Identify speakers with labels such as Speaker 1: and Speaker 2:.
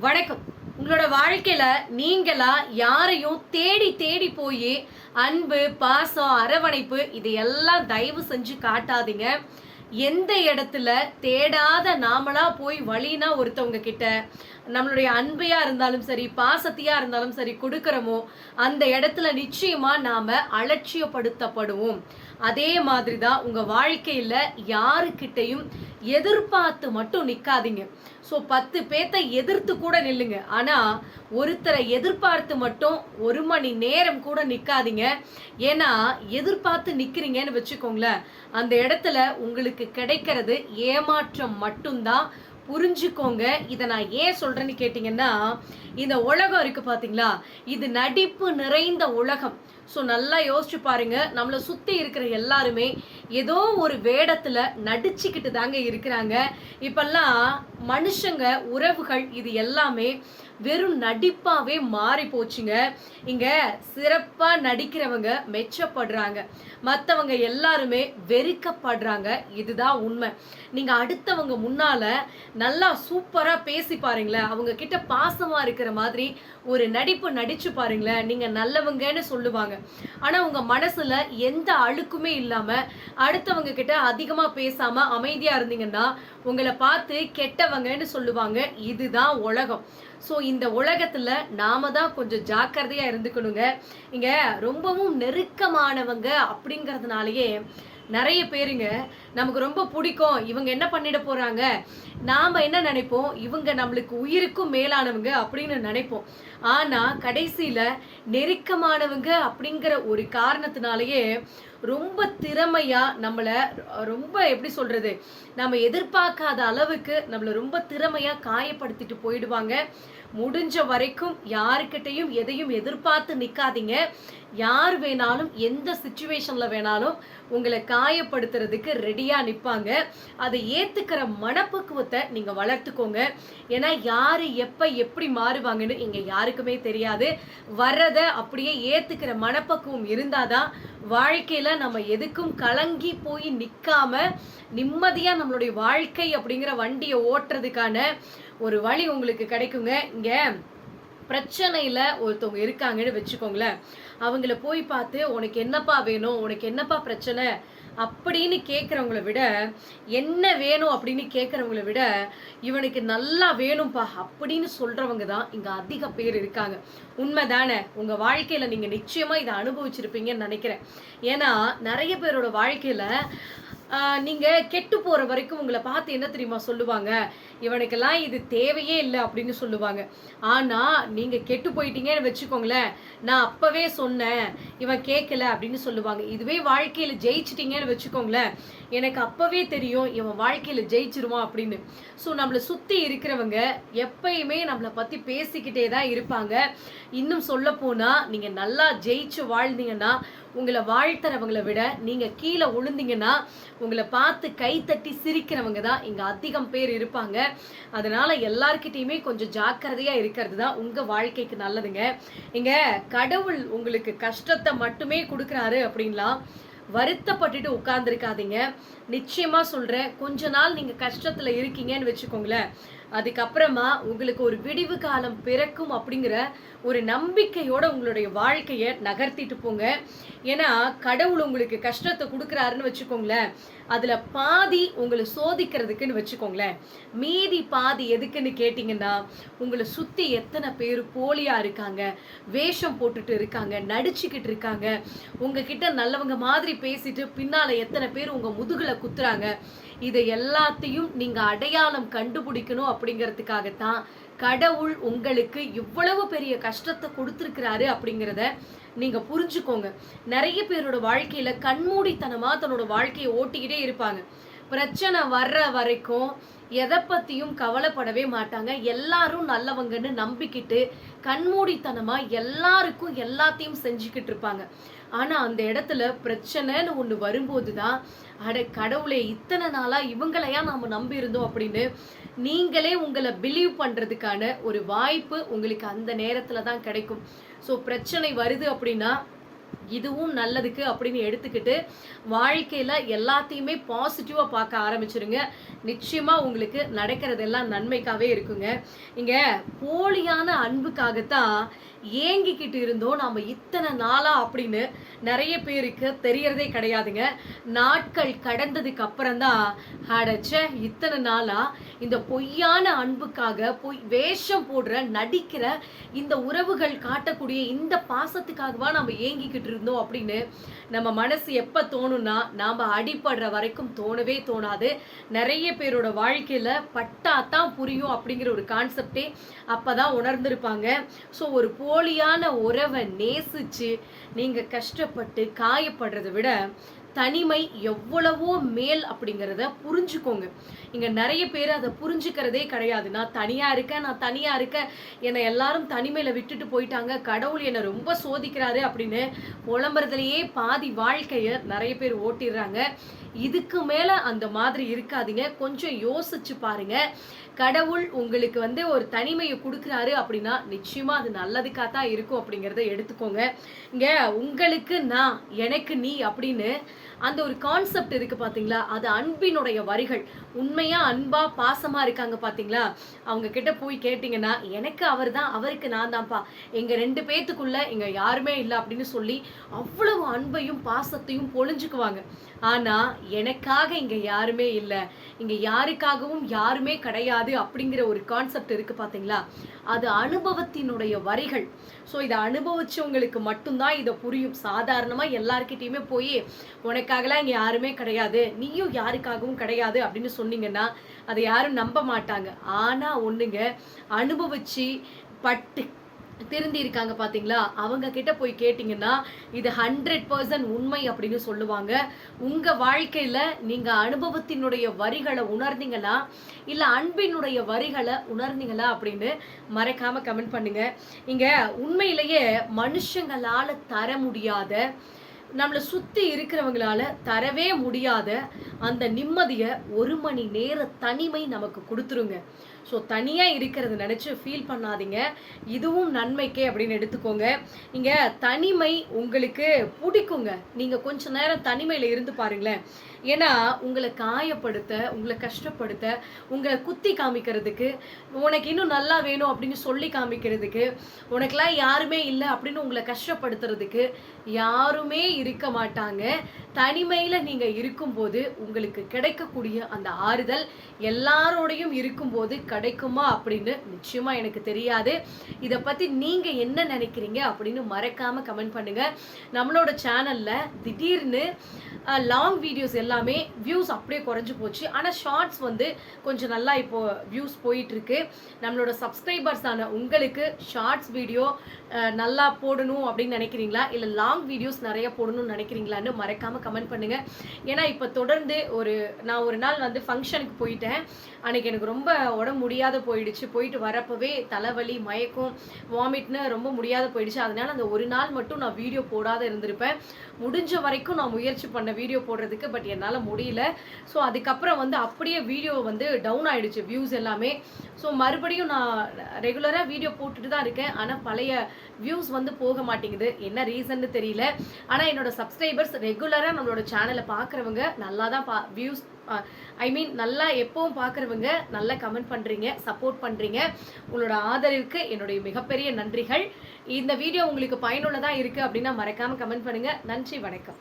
Speaker 1: வணக்கம். உங்களோட வாழ்க்கையில நீங்களா யாரையும் தேடி தேடி போய் அன்பு பாசம் அரவணைப்பு இது எல்லாம் தயவு செஞ்சு காட்டாதீங்க. எந்த இடத்துல தேடாத நாமளா போய் வழினா ஒருத்தவங்க கிட்ட நம்மளுடைய அன்பையா இருந்தாலும் சரி பாசத்தையா இருந்தாலும் சரி கொடுக்குறோமோ அந்த இடத்துல நிச்சயமா நாம அலட்சியப்படுத்தப்படுவோம். அதே மாதிரி தான் உங்க வாழ்க்கையில யாருக்கிட்டையும் எதிர்பார்த்து மட்டும் நிக்காதீங்க. ஸோ பத்து பேத்தை எதிர்த்து கூட நில்லுங்க. ஆனா ஒருத்தரை எதிர்பார்த்து மட்டும் ஒரு மணி நேரம் கூட நிக்காதீங்க. ஏன்னா எதிர்பார்த்து நிக்கிறீங்கன்னு வச்சுக்கோங்களேன். அந்த இடத்துல உங்களுக்கு கிடைக்கிறது ஏமாற்றம் மட்டும்தான். புரிஞ்சுக்கோங்க. இதை நான் ஏன் சொல்கிறேன்னு கேட்டிங்கன்னா இந்த உலகம் இருக்குது பார்த்தீங்களா இது நடிப்பு நிறைந்த உலகம். ஸோ நல்லா யோசிச்சு பாருங்க. நம்மளை சுற்றி இருக்கிற எல்லாருமே ஏதோ ஒரு வேடத்தில் நடிச்சுக்கிட்டு தாங்க இருக்கிறாங்க. இப்பெல்லாம் மனுஷங்க உறவுகள் இது எல்லாமே வெறும் நடிப்பாவே மாறி போச்சுங்க. இங்க சிறப்பா நடிக்கிறவங்க மெச்சப்படுறாங்க. மற்றவங்க எல்லாருமே வெறுக்கப்படுறாங்க. இதுதான் உண்மை. நீங்க அடுத்தவங்க முன்னால நல்லா சூப்பரா பேசி பாருங்களேன். அவங்க கிட்ட பாசமா இருக்கிற மாதிரி ஒரு நடிப்பு நடிச்சு பாருங்களேன். நீங்க நல்லவங்கன்னு சொல்லுவாங்க. ஆனா உங்க மனசுல எந்த அழுக்குமே இல்லாம அடுத்தவங்க கிட்ட அதிகமா பேசாம அமைதியா இருந்தீங்கன்னா உங்களை பார்த்து கெட்டவங்கன்னு சொல்லுவாங்க. இதுதான் உலகம். ஸோ இந்த உலகத்துல நாம தான் கொஞ்சம் ஜாக்கிரதையா இருந்துக்கணுங்க. இங்க ரொம்பவும் நெருக்கமானவங்க அப்படிங்கறதுனாலயே நிறைய பேருங்க நமக்கு ரொம்ப பிடிக்கும். இவங்க என்ன பண்ணிட போறாங்க? நாம என்ன நினைப்போம்? இவங்க நம்மளுக்கு உயிருக்கும் மேலானவங்க அப்படின்னு நினைப்போம். ஆனா கடைசியில நெருக்கமானவங்க அப்படிங்கிற ஒரு காரணத்தினாலயே ரொம்ப திறமையாக நம்மளை ரொம்ப எப்படி சொல்கிறது நம்ம எதிர்பார்க்காத அளவுக்கு நம்மளை ரொம்ப திறமையாக காயப்படுத்திட்டு போயிடுவாங்க. முடிஞ்ச வரைக்கும் யாருக்கிட்டையும் எதையும் எதிர்பார்த்து நிற்காதீங்க யார் வேணாலும் எந்த சுச்சுவேஷனில் வேணாலும் உங்களை காயப்படுத்துறதுக்கு ரெடியாக நிற்பாங்க அதை ஏற்றுக்கிற மனப்பக்குவத்தை நீங்கள் வளர்த்துக்கோங்க. ஏன்னா யார் எப்போ எப்படி மாறுவாங்கன்னு இங்கே யாருக்குமே தெரியாது. வர்றதை அப்படியே ஏற்றுக்கிற மனப்பக்குவம் இருந்தால் தான் வாழ்க்கையில் நம்ம எதுக்கும் கலங்கி போய் நிக்காம நிம்மதியா நம்மளுடைய வாழ்க்கை அப்படிங்கிற வண்டியை ஓட்டுறதுக்கான ஒரு வழி உங்களுக்கு கிடைக்குங்க. இங்க பிரச்சனையில ஒருத்தவங்க இருக்காங்கன்னு வச்சுக்கோங்களேன். அவங்கள போய் பார்த்து உனக்கு என்னப்பா வேணும்? உனக்கு என்னப்பா பிரச்சனை? அப்படின்னு கேட்குறவங்கள விட என்ன வேணும் அப்படின்னு கேட்குறவங்கள விட இவனுக்கு நல்லா வேணும்ப்பா அப்படின்னு சொல்கிறவங்க தான் இங்கே அதிக பேர் இருக்காங்க. உண்மைதானே? உங்கள் வாழ்க்கையில் நீங்கள் நிச்சயமாக இதை அனுபவிச்சிருப்பீங்கன்னு நினைக்கிறேன். ஏன்னா நிறைய பேரோட வாழ்க்கையில் நீங்க கெட்டு போற வரைக்கும் உங்களை பார்த்து என்ன தெரியுமா சொல்லுவாங்க? இவனுக்கெல்லாம் இது தேவையே இல்லை அப்படின்னு சொல்லுவாங்க. ஆனா நீங்க கெட்டு போயிட்டீங்கன்னு வச்சுக்கோங்களேன். நான் அப்பவே சொன்னேன் இவன் கேட்கல அப்படின்னு சொல்லுவாங்க. இதுவே வாழ்க்கையில ஜெயிச்சிட்டீங்கன்னு வச்சுக்கோங்களேன். எனக்கு அப்பவே தெரியும் இவன் வாழ்க்கையில ஜெயிச்சிருவான் அப்படின்னு. ஸோ நம்மளை சுத்தி இருக்கிறவங்க எப்பயுமே நம்மளை பத்தி பேசிக்கிட்டே தான் இருப்பாங்க. இன்னும் சொல்ல போனா நீங்க நல்லா ஜெயிச்சு வாழ்ந்தீங்கன்னா உங்களை வாழ்த்துறவங்களை விட நீங்கள் கீழே விழுந்தீங்கன்னா உங்களை பார்த்து கைத்தட்டி சிரிக்கிறவங்க தான் இங்கே அதிகம் பேர் இருப்பாங்க. அதனால் எல்லார்கிட்டயுமே கொஞ்சம் ஜாக்கிரதையாக இருக்கிறது தான் உங்கள் வாழ்க்கைக்கு நல்லதுங்க. இங்கே கடவுள் உங்களுக்கு கஷ்டத்தை மட்டுமே கொடுக்குறாரு அப்படின்லாம் வருத்தப்பட்டுட்டு உட்கார்ந்துருக்காதீங்க. நிச்சயமா சொல்றேன் கொஞ்ச நாள் நீங்க கஷ்டத்துல இருக்கீங்கன்னு வச்சுக்கோங்களேன். அதுக்கப்புறமா உங்களுக்கு ஒரு விடிவு காலம் பிறக்கும் அப்படிங்கிற ஒரு நம்பிக்கையோட உங்களுடைய வாழ்க்கையை நகர்த்திட்டு போங்க. ஏன்னா கடவுள் உங்களுக்கு கஷ்டத்தை கொடுக்குறாருன்னு வச்சுக்கோங்களேன். அதில் பாதி உங்களை சோதிக்கிறதுக்குன்னு வச்சுக்கோங்களேன். மீதி பாதி எதுக்குன்னு கேட்டிங்கன்னா உங்களை சுற்றி எத்தனை பேர் போலியாக இருக்காங்க வேஷம் போட்டுட்டு இருக்காங்க நடிச்சுக்கிட்டு இருக்காங்க உங்ககிட்ட நல்லவங்க மாதிரி பேசிட்டு பின்னால் எத்தனை பேர் உங்கள் முதுகில் குத்துறாங்க இதை எல்லாத்தையும் நீங்கள் அடையாளம் கண்டுபிடிக்கணும் அப்படிங்கிறதுக்காகத்தான் கடவுள் உங்களுக்கு இவ்வளவு பெரிய கஷ்டத்தை கொடுத்துருக்கிறாரு அப்படிங்கிறத நீங்க புரிஞ்சுக்கோங்க. நிறைய பேரோட வாழ்க்கையில கண்மூடித்தனமா தன்னோட வாழ்க்கையை ஓட்டிக்கிட்டே இருப்பாங்க. பிரச்சனை வர்ற வரைக்கும் எதை பற்றியும் கவலைப்படவே மாட்டாங்க. எல்லாரும் நல்லவங்கன்னு நம்பிக்கிட்டு கண்மூடித்தனமாக எல்லாருக்கும் எல்லாத்தையும் செஞ்சுக்கிட்டு இருப்பாங்க. ஆனால் அந்த இடத்துல பிரச்சனைன்னு ஒன்று வரும்போது தான் அட கடவுளே இத்தனை நாளாக இவங்களையா நாம் நம்பியிருந்தோம் அப்படின்னு நீங்களே உங்களை பிலீவ் பண்ணுறதுக்கான ஒரு வாய்ப்பு உங்களுக்கு அந்த நேரத்தில் தான் கிடைக்கும். ஸோ பிரச்சனை வருது அப்படின்னா இதுவும் நல்லதுக்கு அப்படின்னு எடுத்துக்கிட்டு வாழ்க்கையில் எல்லாத்தையுமே பாசிட்டிவாக பார்க்க ஆரம்பிச்சிருங்க. நிச்சயமாக உங்களுக்கு நடக்கிறதெல்லாம் நன்மைக்காகவே இருக்குங்க. இங்கே போலியான அன்புக்காகத்தான் ஏங்கிக்கிட்டு இருந்தோம் நாம் இத்தனை நாளாக அப்படின்னு நிறைய பேருக்கு தெரியறதே கிடையாதுங்க. நாட்கள் கடந்ததுக்கு அப்புறம்தான் அடைச்ச இத்தனை நாளாக இந்த பொய்யான அன்புக்காக பொய் வேஷம் போடுற நடிக்கிற இந்த உறவுகள் காட்டக்கூடிய இந்த பாசத்துக்காகவா நம்ம ஏங்கிக்கிட்டு இருந்தோம் அப்படின்னு நம்ம மனசு எப்போ தோணும்னா நாம் அடிபடுற வரைக்கும் தோணவே தோணாது. நிறைய பேரோட வாழ்க்கையில் பட்டா தான் புரியும் அப்படிங்கிற ஒரு கான்செப்டே அப்பதான் உணர்ந்திருப்பாங்க. ஸோ ஒரு போலியான உறவை நேசிச்சு நீங்கள் கஷ்டப்பட்டு காயப்படுறதை விட தனிமை எவ்வளவோ மேல் அப்படிங்கிறத புரிஞ்சுக்கோங்க. இங்கே நிறைய பேர் அதை புரிஞ்சுக்கிறதே கிடையாது. நான் தனியாக இருக்கேன் நான் தனியாக இருக்கேன் என்னை எல்லாரும் தனிமையில் விட்டுட்டு போயிட்டாங்க கடவுள் என்னை ரொம்ப சோதிக்கிறாரு அப்படின்னு புலம்புறதுலேயே பாதி வாழ்க்கையை நிறைய பேர் ஓட்டிடுறாங்க. இதுக்கு மேலே அந்த மாதிரி இருக்காதீங்க. கொஞ்சம் யோசிச்சு பாருங்கள் கடவுள் உங்களுக்கு வந்து ஒரு தனிமையை கொடுக்குறாரு அப்படின்னா நிச்சயமாக அது நல்லதுக்காக தான் இருக்கும் அப்படிங்கிறத எடுத்துக்கோங்க. இங்கே உங்களுக்கு நான் எனக்கு நீ அப்படின்னு அந்த ஒரு கான்செப்ட் இருக்குது பார்த்தீங்களா அது அன்பினுடைய வரிகள். உண்மையாக அன்பாக பாசமாக இருக்காங்க பார்த்தீங்களா அவங்க கிட்ட போய் கேட்டிங்கன்னா எனக்கு அவர் தான் அவருக்கு நான் தான்ப்பா. எங்கள் ரெண்டு பேத்துக்குள்ளே இங்கே யாருமே இல்லை அப்படின்னு சொல்லி அவ்வளவு அன்பையும் பாசத்தையும் பொழிஞ்சுக்குவாங்க. ஆனால் எனக்காக இங்கே யாருமே இல்லை. இங்கே யாருக்காகவும் யாருமே கிடையாது. அப்படிங்கிற ஒரு கான்செப்ட் இருக்கு பாத்தீங்களா? அது அனுபவத்தினுடைய வரிகள். ஸோ இதை அனுபவிச்சவங்களுக்கு மட்டும்தான் இதை புரியும். சாதாரணமா எல்லார்கிட்டயுமே போய் உனக்காகலாம் இங்க யாருமே கிடையாது. நீயும் யாருக்காகவும் கிடையாது அப்படின்னு சொன்னீங்கன்னா அதை யாரும் நம்ப மாட்டாங்க. ஆனா ஒண்ணுங்க அனுபவிச்சு பட்டு திருந்தி இருக்காங்க பார்த்தீங்களா அவங்க கிட்ட போய் கேட்டிங்கன்னா இது ஹண்ட்ரட் பர்சன்ட் உண்மை அப்படின்னு சொல்லுவாங்க. உங்கள் வாழ்க்கையில் நீங்கள் அனுபவத்தினுடைய வரிகளை உணர்ந்தீங்களா? இல்லை அன்பினுடைய வரிகளை உணர்ந்தீங்களா அப்படின்னு மறக்காமல் கமெண்ட் பண்ணுங்க. இங்கே உண்மையிலேயே மனுஷங்களால தர முடியாத நம்மளை சுற்றி இருக்கிறவங்களால தரவே முடியாத அந்த நிம்மதியை ஒரு மணி நேர தனிமை நமக்கு கொடுத்துருங்க. ஸோ தனியாக இருக்கிறத நினச்சி ஃபீல் பண்ணாதீங்க. இதுவும் நன்மைக்கே அப்படின்னு எடுத்துக்கோங்க. இங்கே தனிமை உங்களுக்கு பிடிக்குங்க. நீங்கள் கொஞ்ச நேரம் தனிமையில் இருந்து பாருங்களேன். ஏன்னா உங்களை காயப்படுத்த உங்களை கஷ்டப்படுத்த உங்களை குத்தி காமிக்கிறதுக்கு உனக்கு இன்னும் நல்லா வேணும் அப்படின்னு சொல்லி காமிக்கிறதுக்கு உனக்கெல்லாம் யாருமே இல்லை அப்படின்னு உங்களை கஷ்டப்படுத்துறதுக்கு யாருமே இருக்க மாட்டாங்க. தனிமையில் நீங்கள் இருக்கும்போது உங்களுக்கு கிடைக்கக்கூடிய அந்த ஆறுதல் எல்லாரோடையும் இருக்கும்போது கிடைக்குமா அப்படின்னு நிச்சயமாக எனக்கு தெரியாது. இதை பற்றி நீங்கள் என்ன நினைக்கிறீங்க அப்படின்னு மறக்காமல் கமெண்ட் பண்ணுங்கள் நம்மளோட சேனலில் திடீர்னு லாங் வீடியோஸ் எல்லாமே வியூஸ் அப்படியே குறைஞ்சி போச்சு. ஆனால் ஷார்ட்ஸ் வந்து கொஞ்சம் நல்லா இப்போது வியூஸ் போயிட்டுருக்கு. நம்மளோட சப்ஸ்கிரைபர்ஸான உங்களுக்கு ஷார்ட்ஸ் வீடியோ நல்லா போடணும் அப்படின்னு நினைக்கிறீங்களா? இல்லை லாங் வீடியோஸ் நிறைய போடணும்னு நினைக்கிறீங்களான்னு மறக்காமல் கமெண்ட் பண்ணுங்க. ஏன்னா இப்போ தொடர்ந்து ஒரு நான் ஒரு நாள் வந்து ஃபங்க்ஷனுக்கு போயிட்டேன். அன்னைக்கு எனக்கு ரொம்ப உடம்பு முடியாத போயிடுச்சு. போயிட்டு வரப்பவே தலைவலி மயக்கம் வாமிட்னு ரொம்ப முடியாத போயிடுச்சு. அதனால அந்த ஒரு நாள் மட்டும் நான் வீடியோ போடாத இருந்திருப்பேன். முடிஞ்ச வரைக்கும் நான் முயற்சி பண்ண வீடியோ போடுறதுக்கு பட் என்னால் முடியல. ஸோ அதுக்கப்புறம் வந்து அப்படியே வீடியோ வந்து டவுன் ஆயிடுச்சு வியூஸ் எல்லாமே. ஸோ மறுபடியும் நான் ரெகுலராக வீடியோ போட்டுட்டு தான் இருக்கேன். ஆனால் பழைய வியூஸ் வந்து போக மாட்டேங்குது. என்ன ரீசன்னு தெரியல. ஆனால் என்னோட சப்ஸ்கிரைபர்ஸ் ரெகுலராக நம்மளோட சேனலை பார்க்குறவங்க நல்லா தான் பா வியூஸ் ஐ மீன் நல்லா எப்பவும் பார்க்குறவங்க நல்லா கமெண்ட் பண்ணுறீங்க சப்போர்ட் பண்ணுறீங்க உங்களோட ஆதரவுக்கு என்னுடைய மிகப்பெரிய நன்றிகள். இந்த வீடியோ உங்களுக்கு பயனுள்ளதாக இருக்குது அப்படின்னா மறக்காமல் கமெண்ட் பண்ணுங்கள் நன்றி வணக்கம்.